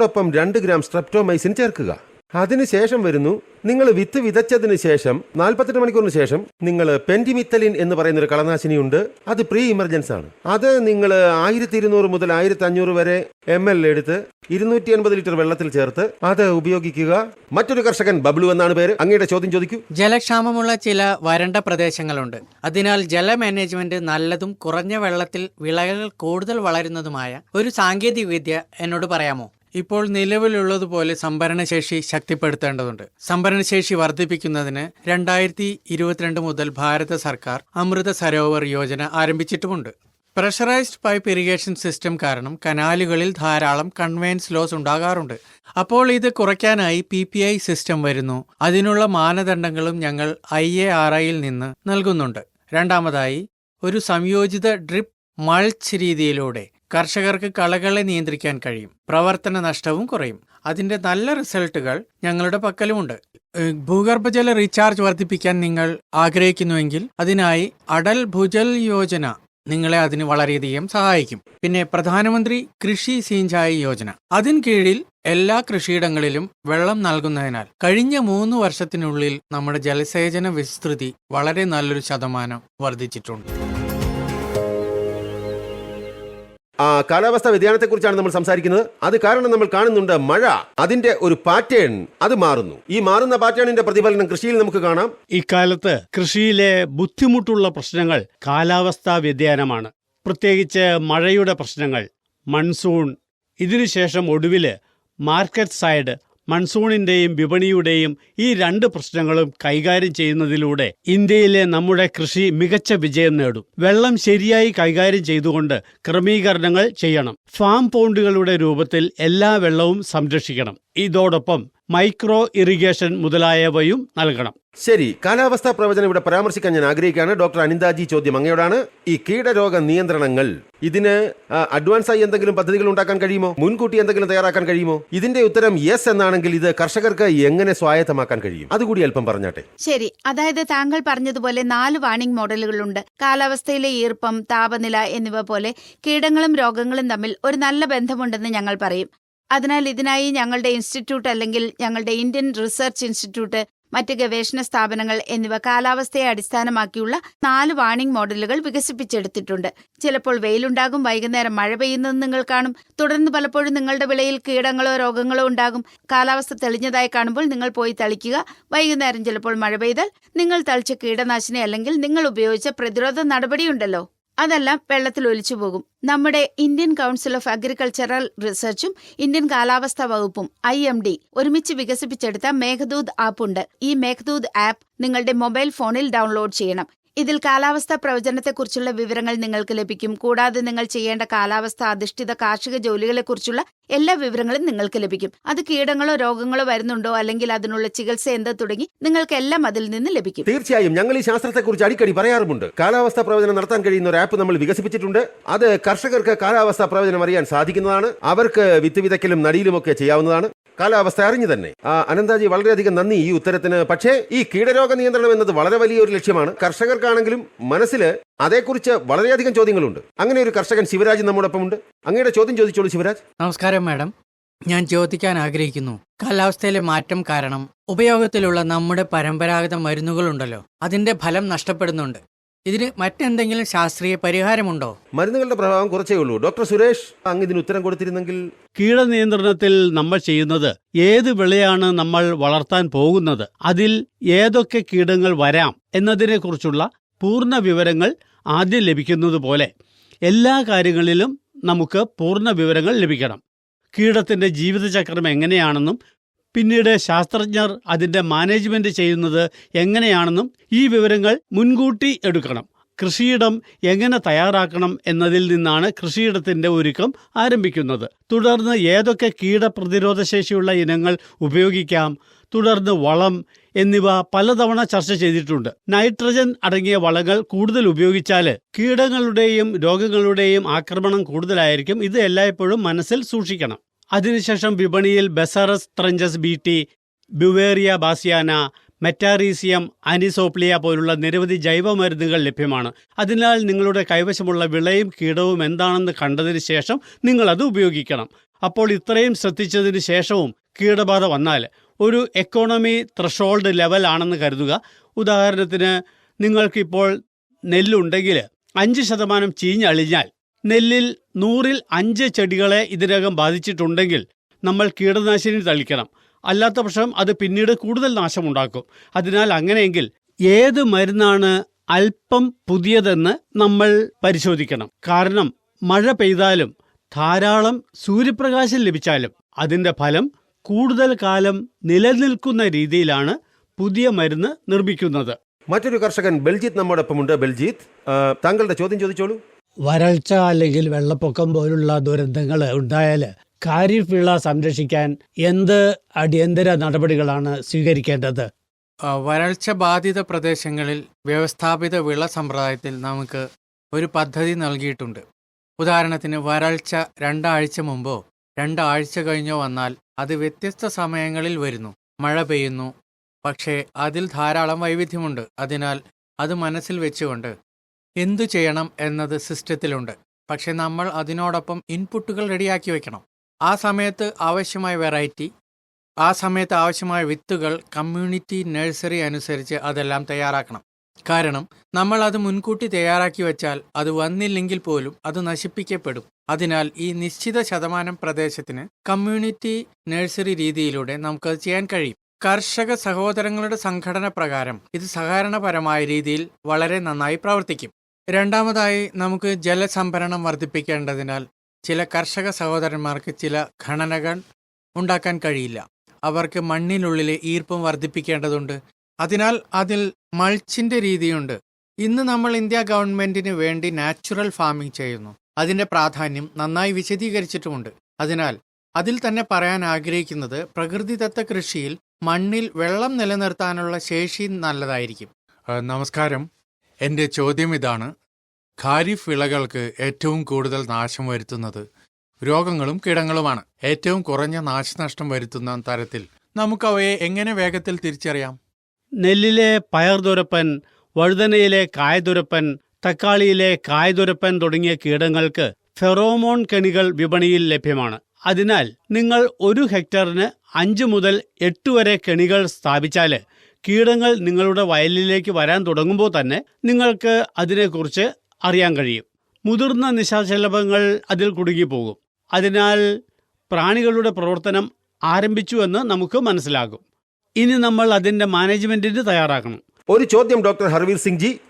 അതോടൊപ്പം രണ്ട് ഗ്രാം സ്ട്രെപ്റ്റോമൈസിൻ ചേർക്കുക. അതിനുശേഷം വരുന്നു നിങ്ങൾ വിത്ത് വിതച്ചതിന് ശേഷം നാൽപ്പത്തെട്ട് മണിക്കൂറിന് ശേഷം നിങ്ങൾ പെന്റിമിത്തലിൻ എന്ന് പറയുന്ന ഒരു കളനാശിനി ഉണ്ട് അത് പ്രീ ഇമർജൻസ് ആണ്. അത് നിങ്ങൾ ആയിരത്തി ഇരുന്നൂറ് മുതൽ ആയിരത്തി അഞ്ഞൂറ് വരെ എം എൽ എടുത്ത് ഇരുന്നൂറ്റി അൻപത് ലിറ്റർ വെള്ളത്തിൽ ചേർത്ത് അത് ഉപയോഗിക്കുക. മറ്റൊരു കർഷകൻ ബബ്ലു എന്നാണ് പേര്. അങ്ങയുടെ ചോദ്യം ചോദിക്കൂ. ജലക്ഷാമമുള്ള ചില വരണ്ട പ്രദേശങ്ങളുണ്ട്. അതിനാൽ ജല മാനേജ്മെന്റ് നല്ലതും കുറഞ്ഞ വെള്ളത്തിൽ വിളകൾ കൂടുതൽ വളരുന്നതുമായ ഒരു സാങ്കേതിക വിദ്യ എന്നോട് പറയാമോ? ഇപ്പോൾ നിലവിലുള്ളതുപോലെ സംഭരണശേഷി ശക്തിപ്പെടുത്തേണ്ടതുണ്ട്. സംഭരണശേഷി വർദ്ധിപ്പിക്കുന്നതിന് രണ്ടായിരത്തി ഇരുപത്തിരണ്ട് മുതൽ ഭാരത സർക്കാർ അമൃത സരോവർ യോജന ആരംഭിച്ചിട്ടുമുണ്ട്. പ്രഷറൈസ്ഡ് പൈപ്പ് ഇറിഗേഷൻ സിസ്റ്റം കാരണം കനാലുകളിൽ ധാരാളം കൺവെയൻസ് ലോസ് ഉണ്ടാകാറുണ്ട്. അപ്പോൾ ഇത് കുറയ്ക്കാനായി പി പി ഐ സിസ്റ്റം വരുന്നു. അതിനുള്ള മാനദണ്ഡങ്ങളും ഞങ്ങൾ ഐ എ ആർ ഐയിൽ നിന്ന് നൽകുന്നുണ്ട്. രണ്ടാമതായി ഒരു സംയോജിത ഡ്രിപ്പ് മൾച്ച് രീതിയിലൂടെ കർഷകർക്ക് കളകളെ നിയന്ത്രിക്കാൻ കഴിയും. പ്രവർത്തന നഷ്ടവും കുറയും. അതിന്റെ നല്ല റിസൾട്ടുകൾ ഞങ്ങളുടെ പക്കലുമുണ്ട്. ഭൂഗർഭജല റീചാർജ് വർദ്ധിപ്പിക്കാൻ നിങ്ങൾ ആഗ്രഹിക്കുന്നുവെങ്കിൽ അതിനായി അടൽ ഭുജൽ യോജന നിങ്ങളെ അതിന് വളരെയധികം സഹായിക്കും. പിന്നെ പ്രധാനമന്ത്രി കൃഷി സിഞ്ചായി യോജന. അതിന് കീഴിൽ എല്ലാ കൃഷിയിടങ്ങളിലും വെള്ളം നൽകുന്നതിനാൽ കഴിഞ്ഞ മൂന്ന് വർഷത്തിനുള്ളിൽ നമ്മുടെ ജലസേചന വിസ്തൃതി വളരെ നല്ലൊരു ശതമാനം വർദ്ധിച്ചിട്ടുണ്ട്. കാലാവസ്ഥാ വ്യതിയാനത്തെക്കുറിച്ചാണ് നമ്മൾ സംസാരിക്കുന്നത്. അത് കാരണം നമ്മൾ കാണുന്നുണ്ട് മഴ. അതിന്റെ ഒരു പാറ്റേൺ അത് മാറുന്നു. ഈ മാറുന്ന പാറ്റേണിന്റെ പ്രതിഫലനം കൃഷിയിൽ നമുക്ക് കാണാം. ഇക്കാലത്ത് കൃഷിയിലെ ബുദ്ധിമുട്ടുള്ള പ്രശ്നങ്ങൾ കാലാവസ്ഥാ വ്യതിയാനമാണ്. പ്രത്യേകിച്ച് മഴയുടെ പ്രശ്നങ്ങൾ മൺസൂൺ ഇതിനുശേഷം ഒടുവിൽ മാർക്കറ്റ് സൈഡ് മൺസൂണിന്റെയും വിപണിയുടെയും ഈ രണ്ട് പ്രശ്നങ്ങളും കൈകാര്യം ചെയ്യുന്നതിലൂടെ ഇന്ത്യയിലെ നമ്മുടെ കൃഷി മികച്ച വിജയം നേടും. വെള്ളം ശരിയായി കൈകാര്യം ചെയ്തുകൊണ്ട് ക്രമീകരണങ്ങൾ ചെയ്യണം. ഫാം പോണ്ടുകളുടെ രൂപത്തിൽ എല്ലാ വെള്ളവും സംരക്ഷിക്കണം. ഇതോടൊപ്പം മൈക്രോ ഇറിഗേഷൻ മുതലായവയും നൽകണം. ശരി കാലാവസ്ഥാ പ്രവചനം ഇവിടെ പരാമർശിക്കാൻ ഞാൻ ആഗ്രഹിക്കുകയാണ്. ഡോക്ടർ അനിന്ദാജി ചോദ്യം അങ്ങയോടാണ്. ഈ കീടരോഗ നിയന്ത്രണങ്ങൾ ഇതിന് അഡ്വാൻസായി എന്തെങ്കിലും പദ്ധതികൾ ഉണ്ടാക്കാൻ കഴിയുമോ? മുൻകൂട്ടി എന്തെങ്കിലും തയ്യാറാക്കാൻ കഴിയുമോ? ഇതിന്റെ ഉത്തരം യെസ് എന്നാണെങ്കിൽ ഇത് കർഷകർക്ക് എങ്ങനെ സ്വായത്തമാക്കാൻ കഴിയും? അതുകൂടി അല്പം പറഞ്ഞാട്ടെ. ശരി അതായത് താങ്കൾ പറഞ്ഞതുപോലെ നാല് വാണിംഗ് മോഡലുകളുണ്ട്. കാലാവസ്ഥയിലെ ഈർപ്പം താപനില എന്നിവ പോലെ കീടങ്ങളും രോഗങ്ങളും തമ്മിൽ ഒരു നല്ല ബന്ധമുണ്ടെന്ന് ഞങ്ങൾ പറയും. അതിനാൽ ഇതിനായി ഞങ്ങളുടെ ഇൻസ്റ്റിറ്റ്യൂട്ട് അല്ലെങ്കിൽ ഞങ്ങളുടെ ഇന്ത്യൻ റിസർച്ച് ഇൻസ്റ്റിറ്റ്യൂട്ട് മറ്റ് ഗവേഷണ സ്ഥാപനങ്ങൾ എന്നിവ കാലാവസ്ഥയെ അടിസ്ഥാനമാക്കിയുള്ള നാല് വാണിംഗ് മോഡലുകൾ വികസിപ്പിച്ചെടുത്തിട്ടുണ്ട്. ചിലപ്പോൾ വെയിലുണ്ടാകും വൈകുന്നേരം മഴ പെയ്യുന്നത് നിങ്ങൾ കാണും. തുടർന്ന് പലപ്പോഴും നിങ്ങളുടെ വിളയിൽ കീടങ്ങളോ രോഗങ്ങളോ ഉണ്ടാകും. കാലാവസ്ഥ തെളിഞ്ഞതായി കാണുമ്പോൾ നിങ്ങൾ പോയി തളിക്കുക. വൈകുന്നേരം ചിലപ്പോൾ മഴ പെയ്താൽ നിങ്ങൾ തളിച്ച കീടനാശിനി അല്ലെങ്കിൽ നിങ്ങൾ ഉപയോഗിച്ച പ്രതിരോധ നടപടിയുണ്ടല്ലോ. അതെല്ലാം വെള്ളത്തിൽ ഒലിച്ചു പോകും. നമ്മുടെ ഇന്ത്യൻ കൗൺസിൽ ഓഫ് അഗ്രികൾച്ചറൽ റിസർച്ചും ഇന്ത്യൻ കാലാവസ്ഥാ വകുപ്പും ഐ എം ഡി ഒരുമിച്ച് വികസിപ്പിച്ചെടുത്ത മേഘദൂത് ആപ്പ് ഉണ്ട്. ഈ മേഘദൂത് ആപ്പ് നിങ്ങളുടെ മൊബൈൽ ഫോണിൽ ഡൗൺലോഡ് ചെയ്യണം. ഇതിൽ കാലാവസ്ഥാ പ്രവചനത്തെക്കുറിച്ചുള്ള വിവരങ്ങൾ നിങ്ങൾക്ക് ലഭിക്കും. കൂടാതെ നിങ്ങൾ ചെയ്യേണ്ട കാലാവസ്ഥ അധിഷ്ഠിത കാർഷിക ജോലികളെക്കുറിച്ചുള്ള എല്ലാ വിവരങ്ങളും നിങ്ങൾക്ക് ലഭിക്കും. അത് കീടങ്ങളോ രോഗങ്ങളോ വരുന്നുണ്ടോ അല്ലെങ്കിൽ അതിനുള്ള ചികിത്സ എന്ത് തുടങ്ങി നിങ്ങൾക്ക് എല്ലാം അതിൽ നിന്ന് ലഭിക്കും. തീർച്ചയായും ഞങ്ങൾ ഈ ശാസ്ത്രത്തെക്കുറിച്ച് അടിക്കടി പറയാറുമുണ്ട്. കാലാവസ്ഥാ പ്രവചനം നടത്താൻ കഴിയുന്ന ഒരു ആപ്പ് നമ്മൾ വികസിപ്പിച്ചിട്ടുണ്ട്. അത് കർഷകർക്ക് കാലാവസ്ഥാ പ്രവചനം അറിയാൻ സാധിക്കുന്നതാണ്. അവർക്ക് വിത്ത് വിതയ്ക്കലും നടിയിലുമൊക്കെ ചെയ്യാവുന്നതാണ്. കാലാവസ്ഥ അറിഞ്ഞു തന്നെ. അനന്താജി വളരെയധികം നന്ദി ഈ ഉത്തരത്തിന്. പക്ഷേ ഈ കീടരോഗ നിയന്ത്രണം എന്നത് വളരെ വലിയൊരു ലക്ഷ്യമാണ്. കർഷകർക്കാണെങ്കിലും മനസ്സിൽ അതേക്കുറിച്ച് വളരെയധികം ചോദ്യങ്ങളുണ്ട്. അങ്ങനെ ഒരു കർഷകൻ ശിവരാജ് നമ്മോടൊപ്പം ഉണ്ട് അങ്ങയുടെ ചോദ്യം ചോദിച്ചോളൂ ശിവരാജ്. നമസ്കാരം മാഡം. ഞാൻ ചോദിക്കാൻ ആഗ്രഹിക്കുന്നു. കാലാവസ്ഥയിലെ മാറ്റം കാരണം ഉപയോഗത്തിലുള്ള നമ്മുടെ പരമ്പരാഗത മരുന്നുകളുണ്ടല്ലോ. അതിന്റെ ഫലം നഷ്ടപ്പെടുന്നുണ്ട്. ഇതിന് മറ്റെന്തെങ്കിലും ശാസ്ത്രീയ പരിഹാരമുണ്ടോ? മരുന്നുകളുടെ പ്രഭാവം കുറച്ചേ ഉള്ളൂ. ഡോക്ടർ സുരേഷ് അങ്ങ് ഇതിന് ഉത്തരം കൊടുത്തിരുന്നെങ്കിൽ? കീടനിയന്ത്രണത്തിൽ നമ്മൾ ചെയ്യുന്നത് ഏത് വിളയാണ് നമ്മൾ വളർത്താൻ പോകുന്നത്? അതിൽ ഏതൊക്കെ കീടങ്ങൾ വരാം എന്നതിനെക്കുറിച്ചുള്ള പൂർണ വിവരങ്ങൾ ആദ്യം ലഭിക്കുന്നത് പോലെ എല്ലാ കാര്യങ്ങളിലും നമുക്ക് പൂർണ വിവരങ്ങൾ ലഭിക്കണം. കീടത്തിന്റെ ജീവിതചക്രം എങ്ങനെയാണെന്നും പിന്നീട് ശാസ്ത്രജ്ഞർ അതിന്റെ മാനേജ്മെന്റ് ചെയ്യുന്നത് എങ്ങനെയാണെന്നും ഈ വിവരങ്ങൾ മുൻകൂട്ടി എടുക്കണം. കൃഷിയിടം എങ്ങനെ തയ്യാറാക്കണം എന്നതിൽ നിന്നാണ് കൃഷിയിടത്തിന്റെ ഒരുക്കം ആരംഭിക്കുന്നത്. തുടർന്ന് ഏതൊക്കെ കീടപ്രതിരോധ ശേഷിയുള്ള ഇനങ്ങൾ ഉപയോഗിക്കാം തുടർന്ന് വളം എന്നിവ പലതവണ ചർച്ച ചെയ്തിട്ടുണ്ട്. നൈട്രജൻ അടങ്ങിയ വളങ്ങൾ കൂടുതൽ ഉപയോഗിച്ചാൽ കീടങ്ങളുടെയും രോഗങ്ങളുടെയും ആക്രമണം കൂടുതലായിരിക്കും. ഇത് എല്ലായ്പ്പോഴും മനസ്സിൽ സൂക്ഷിക്കണം. അതിനുശേഷം വിപണിയിൽ ബെസറസ് ട്രഞ്ചസ് ടി ബുവേറിയ ബാസിയാന മെറ്റാറീസിയം അനിസോപ്ലിയ പോലുള്ള നിരവധി ജൈവമരുന്നുകൾ ലഭ്യമാണ്. അതിനാൽ നിങ്ങളുടെ കൈവശമുള്ള വിളയും കീടവും എന്താണെന്ന് കണ്ടതിന് ശേഷം നിങ്ങൾ അത് ഉപയോഗിക്കണം. അപ്പോൾ ഇത്രയും ശ്രദ്ധിച്ചതിന് ശേഷവും കീടബാധ വന്നാൽ ഒരു എക്കോണമി ത്രഷോൾഡ് ലെവൽ ആണെന്ന് കരുതുക. ഉദാഹരണത്തിന് നിങ്ങൾക്കിപ്പോൾ നെല്ലുണ്ടെങ്കിൽ അഞ്ച് ശതമാനം ചീഞ്ഞളിഞ്ഞാൽ നെല്ലിൽ നൂറിൽ അഞ്ച് ചെടികളെ ഇതിനകം ബാധിച്ചിട്ടുണ്ടെങ്കിൽ നമ്മൾ കീടനാശിനി തളിക്കണം. അല്ലാത്ത പക്ഷം അത് പിന്നീട് കൂടുതൽ നാശമുണ്ടാക്കും. അതിനാൽ അങ്ങനെയെങ്കിൽ ഏത് മരുന്നാണ് അല്പം പുതിയതെന്ന് നമ്മൾ പരിശോധിക്കണം. കാരണം മഴ പെയ്താലും ധാരാളം സൂര്യപ്രകാശം ലഭിച്ചാലും അതിന്റെ ഫലം കൂടുതൽ കാലം നിലനിൽക്കുന്ന രീതിയിലാണ് പുതിയ മരുന്ന് നിർമ്മിക്കുന്നത്. മറ്റൊരു കർഷകൻ ബൽജിത്ത് നമ്മോടൊപ്പമുണ്ട്. ബെൽജിത്ത് താങ്കളുടെ ചോദ്യം ചോദിച്ചോളൂ. വരൾച്ച അല്ലെങ്കിൽ വെള്ളപ്പൊക്കം പോലുള്ള ദുരന്തങ്ങൾ ഉണ്ടായാൽ ഖാരിഫ് വിള സംരക്ഷിക്കാൻ എന്ത് അടിയന്തര നടപടികളാണ് സ്വീകരിക്കേണ്ടത്? വരൾച്ച ബാധിത പ്രദേശങ്ങളിൽ വ്യവസ്ഥാപിത വിള സമ്പ്രദായത്തിൽ നമുക്ക് ഒരു പദ്ധതി നൽകിയിട്ടുണ്ട്. ഉദാഹരണത്തിന് വരൾച്ച രണ്ടാഴ്ച മുമ്പോ രണ്ടാഴ്ച കഴിഞ്ഞോ വന്നാൽ അത് വ്യത്യസ്ത സമയങ്ങളിൽ വരുന്നു. മഴ പെയ്യുന്നു. പക്ഷേ അതിൽ ധാരാളം വൈവിധ്യമുണ്ട്. അതിനാൽ അത് മനസ്സിൽ വെച്ചുകൊണ്ട് എന്തു ചെയ്യണം എന്നത് സിസ്റ്റത്തിലുണ്ട്. പക്ഷെ നമ്മൾ അതിനോടൊപ്പം ഇൻപുട്ടുകൾ റെഡിയാക്കി വെക്കണം. ആ സമയത്ത് ആവശ്യമായ വെറൈറ്റി ആ സമയത്ത് ആവശ്യമായ വിത്തുകൾ കമ്മ്യൂണിറ്റി നഴ്സറി അനുസരിച്ച് അതെല്ലാം തയ്യാറാക്കണം. കാരണം നമ്മൾ അത് മുൻകൂട്ടി തയ്യാറാക്കി വെച്ചാൽ അത് വന്നില്ലെങ്കിൽ പോലും അത് നശിപ്പിക്കപ്പെടും. അതിനാൽ ഈ നിശ്ചിത ശതമാനം പ്രദേശത്തിന് കമ്മ്യൂണിറ്റി നഴ്സറി രീതിയിലൂടെ നമുക്കത് ചെയ്യാൻ കഴിയും. കർഷക സഹോദരങ്ങളുടെ സംഘടന പ്രകാരം ഇത് സഹകരണപരമായ രീതിയിൽ വളരെ നന്നായി പ്രവർത്തിക്കും. രണ്ടാമതായി നമുക്ക് ജലസംഭരണം വർദ്ധിപ്പിക്കേണ്ടതിനാൽ ചില കർഷക സഹോദരന്മാർക്ക് ചില ഖനനകൾ ഉണ്ടാക്കാൻ കഴിയില്ല. അവർക്ക് മണ്ണിനുള്ളിലെ ഈർപ്പം വർദ്ധിപ്പിക്കേണ്ടതുണ്ട്. അതിനാൽ അതിൽ മൾച്ചിന്റെ രീതിയുണ്ട്. ഇന്ന് നമ്മൾ ഇന്ത്യ ഗവൺമെന്റിന് വേണ്ടി നാച്ചുറൽ ഫാമിംഗ് ചെയ്യുന്നു. അതിന്റെ പ്രാധാന്യം നന്നായി വിശദീകരിച്ചിട്ടുമുണ്ട്. അതിനാൽ അതിൽ തന്നെ പറയാൻ ആഗ്രഹിക്കുന്നത് പ്രകൃതിദത്ത കൃഷിയിൽ മണ്ണിൽ വെള്ളം നിലനിർത്താനുള്ള ശേഷി നല്ലതായിരിക്കും. നമസ്കാരം. എന്റെ ചോദ്യം ഇതാണ്. ഖാരിഫ് വിളകൾക്ക് ഏറ്റവും കൂടുതൽ നാശം വരുത്തുന്നത് രോഗങ്ങളും കീടങ്ങളുമാണ്. ഏറ്റവും കുറഞ്ഞ നാശനഷ്ടം വരുത്തുന്ന തരത്തിൽ നമുക്ക് അവയെ എങ്ങനെ വേഗത്തിൽ തിരിച്ചറിയാം? നെല്ലിലെ പയർ പയർതുരപ്പൻ വഴുതനയിലെ കായതുരപ്പൻ തക്കാളിയിലെ കായതുരപ്പൻ തുടങ്ങിയ കീടങ്ങൾക്ക് ഫെറോമോൺ കെണികൾ വിപണിയിൽ ലഭ്യമാണ്. അതിനാൽ നിങ്ങൾ ഒരു ഹെക്ടറിന് അഞ്ച് മുതൽ എട്ട് വരെ കെണികൾ സ്ഥാപിച്ചാൽ കീടങ്ങൾ നിങ്ങളുടെ വയലിലേക്ക് വരാൻ തുടങ്ങുമ്പോൾ തന്നെ നിങ്ങൾക്ക് അതിനെക്കുറിച്ച് അറിയാൻ കഴിയും. മുതിർന്ന നിശാശലഭങ്ങൾ അതിൽ കുടുങ്ങിപ്പോകും. അതിനാൽ പ്രാണികളുടെ പ്രവർത്തനം ആരംഭിച്ചു എന്ന് നമുക്ക് മനസ്സിലാകും. ഇനി നമ്മൾ അതിന്റെ മാനേജ്മെന്റിന് തയ്യാറാക്കണം ഒരു ചോദ്യം ഡോക്ടർ ഹർവീർ സിംഗ് ജി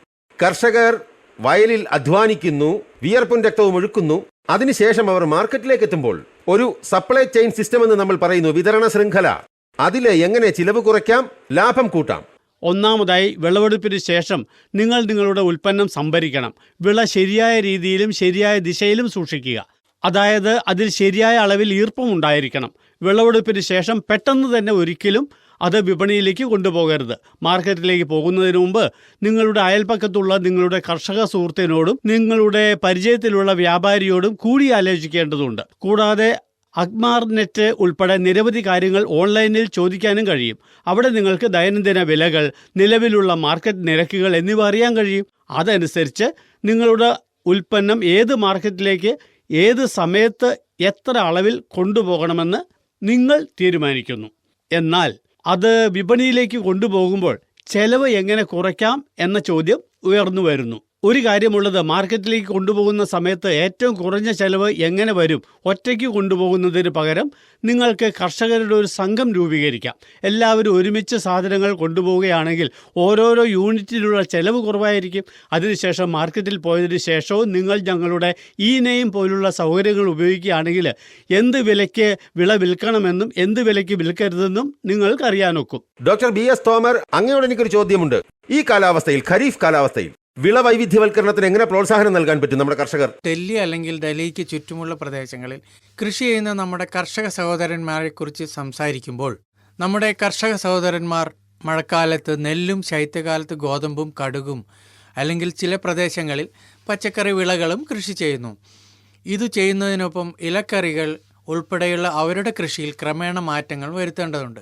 കർഷകർ വയലിൽ അധ്വാനിക്കുന്നു വിയർപ്പും രക്തവും ഒഴുക്കുന്നു. അതിനുശേഷം അവർ മാർക്കറ്റിലേക്ക് എത്തുമ്പോൾ ഒരു സപ്ലൈ ചെയിൻ സിസ്റ്റം എന്ന് നമ്മൾ പറയുന്നു വിതരണ ശൃംഖല. അതിലെ എങ്ങനെ ചിലവ് കുറയ്ക്കാം? ലാഭം കൂട്ടാം. ഒന്നാമതായി വിളവെടുപ്പിന് ശേഷം നിങ്ങൾ നിങ്ങളുടെ ഉൽപ്പന്നം സംഭരിക്കണം. വിള ശരിയായ രീതിയിലും ശരിയായ ദിശയിലും സൂക്ഷിക്കുക. അതായത് അതിൽ ശരിയായ അളവിൽ ഈർപ്പം ഉണ്ടായിരിക്കണം. വിളവെടുപ്പിന് ശേഷം പെട്ടെന്ന് തന്നെ ഒരിക്കലും അത് വിപണിയിലേക്ക് കൊണ്ടുപോകരുത്. മാർക്കറ്റിലേക്ക് പോകുന്നതിന് മുമ്പ് നിങ്ങളുടെ അയൽപ്പക്കത്തുള്ള നിങ്ങളുടെ കർഷക സുഹൃത്തിനോടും നിങ്ങളുടെ പരിചയത്തിലുള്ള വ്യാപാരിയോടും കൂടി ആലോചിക്കേണ്ടതുണ്ട്. കൂടാതെ അഗ്മാർ നെറ്റ് ഉൾപ്പെടെ നിരവധി കാര്യങ്ങൾ ഓൺലൈനിൽ ചോദിക്കാനും കഴിയും. അവിടെ നിങ്ങൾക്ക് ദൈനംദിന വിലകൾ നിലവിലുള്ള മാർക്കറ്റ് നിരക്കുകൾ എന്നിവ അറിയാൻ കഴിയും. അതനുസരിച്ച് നിങ്ങളുടെ ഉൽപ്പന്നം ഏത് മാർക്കറ്റിലേക്ക് ഏത് സമയത്ത് എത്ര അളവിൽ കൊണ്ടുപോകണമെന്ന് നിങ്ങൾ തീരുമാനിക്കുന്നു. എന്നാൽ അത് വിപണിയിലേക്ക് കൊണ്ടുപോകുമ്പോൾ ചെലവ് എങ്ങനെ കുറയ്ക്കാം എന്ന ചോദ്യം ഉയർന്നു വരുന്നു. ഒരു കാര്യമുള്ളത് മാർക്കറ്റിലേക്ക് കൊണ്ടുപോകുന്ന സമയത്ത് ഏറ്റവും കുറഞ്ഞ ചെലവ് എങ്ങനെ വരും? ഒറ്റയ്ക്ക് കൊണ്ടുപോകുന്നതിന് പകരം നിങ്ങൾക്ക് കർഷകരുടെ ഒരു സംഘം രൂപീകരിക്കാം. എല്ലാവരും ഒരുമിച്ച് സാധനങ്ങൾ കൊണ്ടുപോവുകയാണെങ്കിൽ ഓരോരോ യൂണിറ്റിലുള്ള ചെലവ് കുറവായിരിക്കും. അതിനുശേഷം മാർക്കറ്റിൽ പോയതിന് ശേഷവും നിങ്ങൾ ഞങ്ങളുടെ ഇ നെയിം പോലുള്ള സൗകര്യങ്ങൾ ഉപയോഗിക്കുകയാണെങ്കിൽ എന്ത് വിലയ്ക്ക് വിള വിൽക്കണമെന്നും എന്ത് വിലയ്ക്ക് വിൽക്കരുതെന്നും നിങ്ങൾക്ക് അറിയാനൊക്കും ഡോക്ടർ ബി എസ് തോമർ അങ്ങയോട് എനിക്കൊരു ചോദ്യമുണ്ട്. ഈ കാലാവസ്ഥയിൽ ഖരീഫ് കാലാവസ്ഥയിൽ വിള വൈവിധ്യവൽക്കരണത്തിന് എങ്ങനെ പ്രോത്സാഹനം നൽകാൻ പറ്റും നമ്മുടെ കർഷകർ? ഡൽഹി അല്ലെങ്കിൽ ഡൽഹിക്ക് ചുറ്റുമുള്ള പ്രദേശങ്ങളിൽ കൃഷി ചെയ്യുന്ന നമ്മുടെ കർഷക സഹോദരന്മാരെ കുറിച്ച് സംസാരിക്കുമ്പോൾ നമ്മുടെ കർഷക സഹോദരന്മാർ മഴക്കാലത്ത് നെല്ലും ശൈത്യകാലത്ത് ഗോതമ്പും കടുകും അല്ലെങ്കിൽ ചില പ്രദേശങ്ങളിൽ പച്ചക്കറി വിളകളും കൃഷി ചെയ്യുന്നു. ഇത് ചെയ്യുന്നതിനൊപ്പം ഇലക്കറികൾ ഉൾപ്പെടെയുള്ള അവരുടെ കൃഷിയിൽ ക്രമേണ മാറ്റങ്ങൾ വരുത്തേണ്ടതുണ്ട്.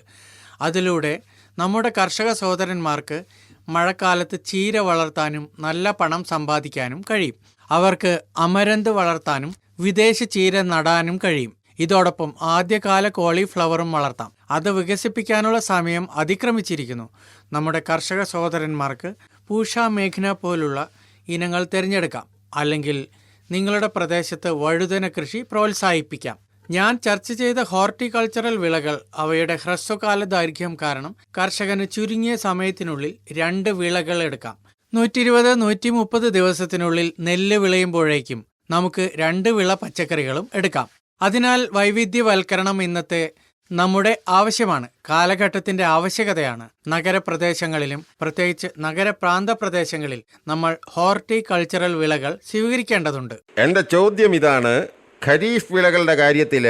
അതിലൂടെ നമ്മുടെ കർഷക സഹോദരന്മാർക്ക് മഴക്കാലത്ത് ചീര വളർത്താനും നല്ല പണം സമ്പാദിക്കാനും കഴിയും. അവർക്ക് അമരന്ത് വളർത്താനും വിദേശ ചീര നടാനും കഴിയും. ഇതോടൊപ്പം ആദ്യകാല കോളിഫ്ലവറും വളർത്താം. അത് വികസിപ്പിക്കാനുള്ള സമയം അതിക്രമിച്ചിരിക്കുന്നു. നമ്മുടെ കർഷക സഹോദരന്മാർക്ക് പൂഷ മേഘന പോലുള്ള ഇനങ്ങൾ തിരഞ്ഞെടുക്കാം. അല്ലെങ്കിൽ നിങ്ങളുടെ പ്രദേശത്ത് വഴുതന കൃഷി പ്രോത്സാഹിപ്പിക്കാം. ഞാൻ ചർച്ച ചെയ്ത ഹോർട്ടിക്കൾച്ചറൽ വിളകൾ അവയുടെ ഹ്രസ്വകാല ദൈർഘ്യം കാരണം കർഷകന് ചുരുങ്ങിയ സമയത്തിനുള്ളിൽ രണ്ട് വിളകൾ എടുക്കാം. നൂറ്റി ഇരുപത് നൂറ്റി മുപ്പത് ദിവസത്തിനുള്ളിൽ നെല്ല് വിളയുമ്പോഴേക്കും നമുക്ക് രണ്ട് വിള പച്ചക്കറികളും എടുക്കാം. അതിനാൽ വൈവിധ്യവൽക്കരണം ഇന്നത്തെ നമ്മുടെ ആവശ്യമാണ്. കാലഘട്ടത്തിന്റെ ആവശ്യകതയാണ്. നഗരപ്രദേശങ്ങളിലും പ്രത്യേകിച്ച് നഗരപ്രാന്ത പ്രദേശങ്ങളിൽ നമ്മൾ ഹോർട്ടിക്കൾച്ചറൽ വിളകൾ സ്വീകരിക്കേണ്ടതുണ്ട്. എന്റെ ചോദ്യം ഇതാണ് ഖരീഫ് വിളകളുടെ കാര്യത്തിൽ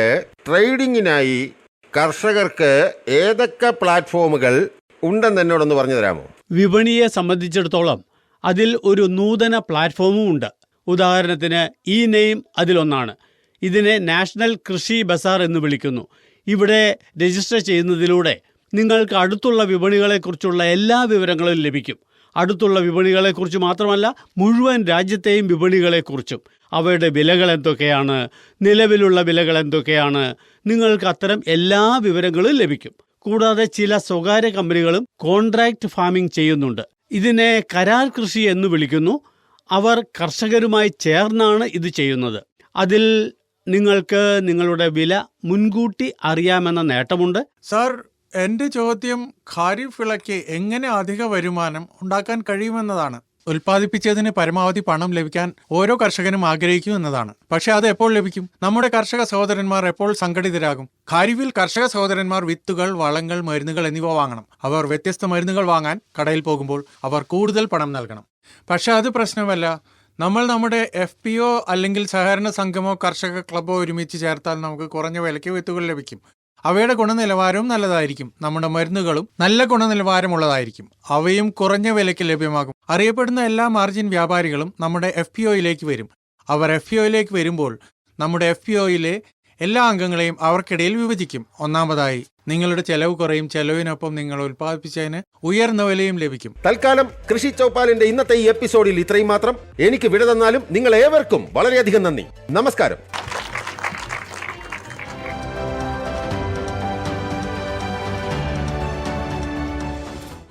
ട്രേഡിങ്ങിനായി കർഷകർക്ക് ഏതൊക്കെ പ്ലാറ്റ്ഫോമുകൾ ഉണ്ടെന്ന് എന്നോടൊന്ന് പറഞ്ഞു തരാമോ? വിപണിയെ സംബന്ധിച്ചിടത്തോളം അതിൽ ഒരു നൂതന പ്ലാറ്റ്ഫോമും ഉണ്ട്. ഉദാഹരണത്തിന് ഇ നെയിം അതിലൊന്നാണ്. ഇതിനെ നാഷണൽ കൃഷി ബസാർ എന്ന് വിളിക്കുന്നു. ഇവിടെ രജിസ്റ്റർ ചെയ്യുന്നതിലൂടെ നിങ്ങൾക്ക് അടുത്തുള്ള വിപണികളെക്കുറിച്ചുള്ള എല്ലാ വിവരങ്ങളും ലഭിക്കും. അടുത്തുള്ള വിപണികളെക്കുറിച്ച് മാത്രമല്ല മുഴുവൻ രാജ്യത്തെയും വിപണികളെക്കുറിച്ചും. അവയുടെ വിലകൾ എന്തൊക്കെയാണ്? നിലവിലുള്ള വിലകൾ എന്തൊക്കെയാണ്? നിങ്ങൾക്ക് അത്തരം എല്ലാ വിവരങ്ങളും ലഭിക്കും. കൂടാതെ ചില സ്വകാര്യ കമ്പനികളും കോൺട്രാക്ട് ഫാമിംഗ് ചെയ്യുന്നുണ്ട്. ഇതിനെ കരാർ കൃഷി എന്ന് വിളിക്കുന്നു. അവർ കർഷകരുമായി ചേർന്നാണ് ഇത് ചെയ്യുന്നത്. അതിൽ നിങ്ങൾക്ക് നിങ്ങളുടെ വില മുൻകൂട്ടി അറിയാമെന്ന നേട്ടമുണ്ട്. സാർ എന്റെ ചോദ്യം ഖാരിഫ് വിളയ്ക്ക് എങ്ങനെ അധിക വരുമാനം ഉണ്ടാക്കാൻ കഴിയുമെന്നതാണ്. ഉൽപ്പാദിപ്പിച്ചതിന് പരമാവധി പണം ലഭിക്കാൻ ഓരോ കർഷകനും ആഗ്രഹിക്കും എന്നതാണ്. പക്ഷെ അത് എപ്പോൾ ലഭിക്കും? നമ്മുടെ കർഷക സഹോദരന്മാർ എപ്പോൾ സംഘടിതരാകും? ഖാരിഫിൽ കർഷക സഹോദരന്മാർ വിത്തുകൾ വളങ്ങൾ മരുന്നുകൾ എന്നിവ വാങ്ങണം. അവർ വ്യത്യസ്ത മരുന്നുകൾ വാങ്ങാൻ കടയിൽ പോകുമ്പോൾ അവർ കൂടുതൽ പണം നൽകണം. പക്ഷെ അത് പ്രശ്നമല്ല. നമ്മൾ നമ്മുടെ എഫ് പി ഒ അല്ലെങ്കിൽ സഹകരണ സംഘമോ കർഷക ക്ലബോ ഒരുമിച്ച് ചേർത്താൽ നമുക്ക് കുറഞ്ഞ വിലയ്ക്ക് വിത്തുകൾ ലഭിക്കും. അവയുടെ ഗുണനിലവാരവും നല്ലതായിരിക്കും. നമ്മുടെ മരുന്നുകളും നല്ല ഗുണനിലവാരമുള്ളതായിരിക്കും. അവയും കുറഞ്ഞ വിലയ്ക്ക് ലഭ്യമാകും. അറിയപ്പെടുന്ന എല്ലാ മാർജിൻ വ്യാപാരികളും നമ്മുടെ എഫ് പി ഒയിലേക്ക് വരും. അവർ എഫ് പി ഒയിലേക്ക് വരുമ്പോൾ നമ്മുടെ എഫ് പി ഒയിലെ എല്ലാ അംഗങ്ങളെയും അവർക്കിടയിൽ വിഭജിക്കും. ഒന്നാമതായി നിങ്ങളുടെ ചെലവ് കുറയും. ചെലവിനൊപ്പം നിങ്ങൾ ഉൽപ്പാദിപ്പിച്ചതിന് ഉയർന്ന വിലയും ലഭിക്കും. തൽക്കാലം കൃഷി ചൗപ്പാലിന്റെ ഇന്നത്തെ ഈ എപ്പിസോഡിൽ ഇത്രയും മാത്രം. എനിക്ക് വിട തന്നാലും നിങ്ങൾ ഏവർക്കും വളരെയധികം നന്ദി. നമസ്കാരം.